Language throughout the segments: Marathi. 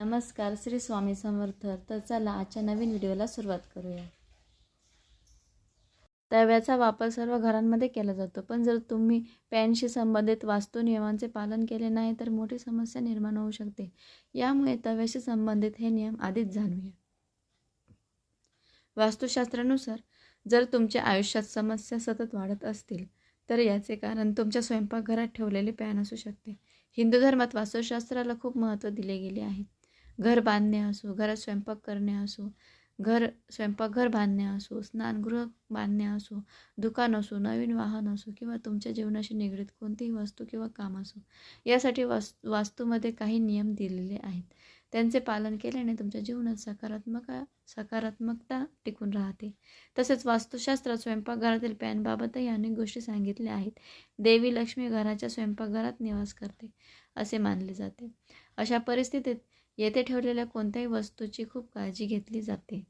नमस्कार श्री स्वामी समर्थ. तर चला आजच्या नवीन व्हिडिओला सुरुवात करूया. तव्याचा वापर सर्व घरांमध्ये केला जातो पण जर तुम्ही पॅनशी संबंधित वास्तू नियमांचे पालन केले नाही तर मोठी समस्या निर्माण होऊ शकते. यामुळे तव्याशी संबंधित हे नियम आधीच जाणूया. वास्तुशास्त्रानुसार जर तुमच्या आयुष्यात समस्या सतत वाढत असतील तर याचे कारण तुमच्या स्वयंपाकघरात ठेवलेले पॅन असू शकते. हिंदू धर्मात वास्तुशास्त्राला खूप महत्त्व दिले गेले आहे. घर बांधणे असो घरात स्वयंपाक करणे असो घर स्वयंपाकघर बांधणे असो स्नानगृह बांधणे असो दुकान असो नवीन वाहन असो किंवा तुमच्या जीवनाशी निगडीत कोणतीही वस्तू किंवा काम असो यासाठी वास वास्तूमध्ये काही नियम दिलेले आहेत. त्यांचे पालन केल्याने तुमच्या जीवनात सकारात्मक सकारात्मकता टिकून राहते. तसेच वास्तुशास्त्रात स्वयंपाकघरातील पॅनबाबतही अनेक गोष्टी सांगितल्या आहेत. देवी लक्ष्मी घराच्या स्वयंपाकघरात निवास करते असे मानले जाते. अशा परिस्थितीत येथे ठेवलेल्या कोणत्याही वस्तूची खूप काळजी घेतली जाते.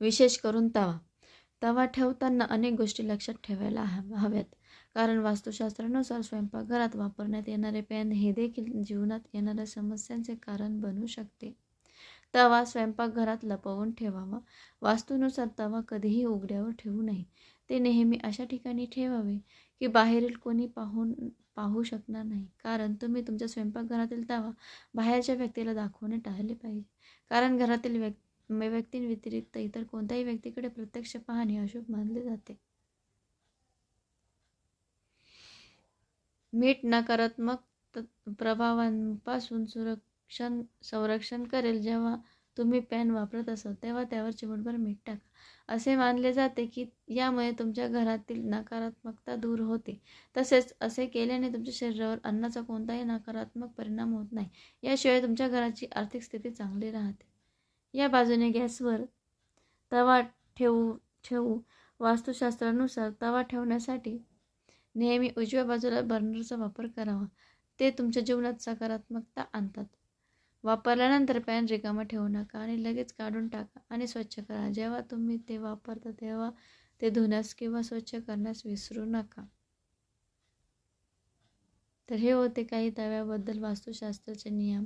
विशेष करून तवा. तवा ठेवताना अनेक गोष्टी लक्षात ठेवायला हव्यात. कारण वास्तुशास्त्रानुसार स्वयंपाकघरात वापरण्यात येणारे पॅन हे देखील जीवनात येणाऱ्या समस्यांचे कारण बनू शकते. तवा स्वयंपाकघरात लपवून ठेवावा. वास्तूनुसार तवा कधीही उघड्यावर ठेवू नये. ते नेहमी अशा ठिकाणी ठेवावे की बाहेरील कोणी पाहून पाहू शकणार नाही. कारण तुम्ही तुमच्या स्वयंपाकघरातील तवा बाहेरच्या व्यक्तीला दाखवणे टाळले पाहिजे. कारण घरातील व्यक् व्यक्तींव्यतिरिक्त इतर कोणत्याही व्यक्तीकडे प्रत्यक्ष पाहणे अशुभ मानले जाते. मीठ नकारात्मक प्रभावांपासून क्षण संरक्षण करेल जेव्हा तुम्ही पॅन वापरत असाल तेव्हा त्यावर चिमटभर मीठ टाका. असे मानले जाते की यामुळे तुमच्या घरातील नकारात्मकता दूर होते. तसेच असे केल्याने तुमच्या शरीरावर अन्नाचा कोणताही नकारात्मक परिणाम होत नाही. याशिवाय तुमच्या घराची आर्थिक स्थिती चांगली राहते. या बाजूने गॅसवर तवा ठेवू ठेवू. वास्तुशास्त्रानुसार तवा ठेवण्यासाठी नेहमी उजव्या बाजूला बर्नरचा वापर करावा. ते तुमच्या जीवनात सकारात्मकता आणतात. वापरल्यानंतर पॅन रिकामा ठेवू नका आणि लगेच काढून टाका आणि स्वच्छ करा. जेव्हा तुम्ही ते वापरता तेव्हा ते धुण्यास किंवा स्वच्छ करण्यास विसरू नका. तर हे होते काही तव्याबद्दल वास्तुशास्त्राचे नियम.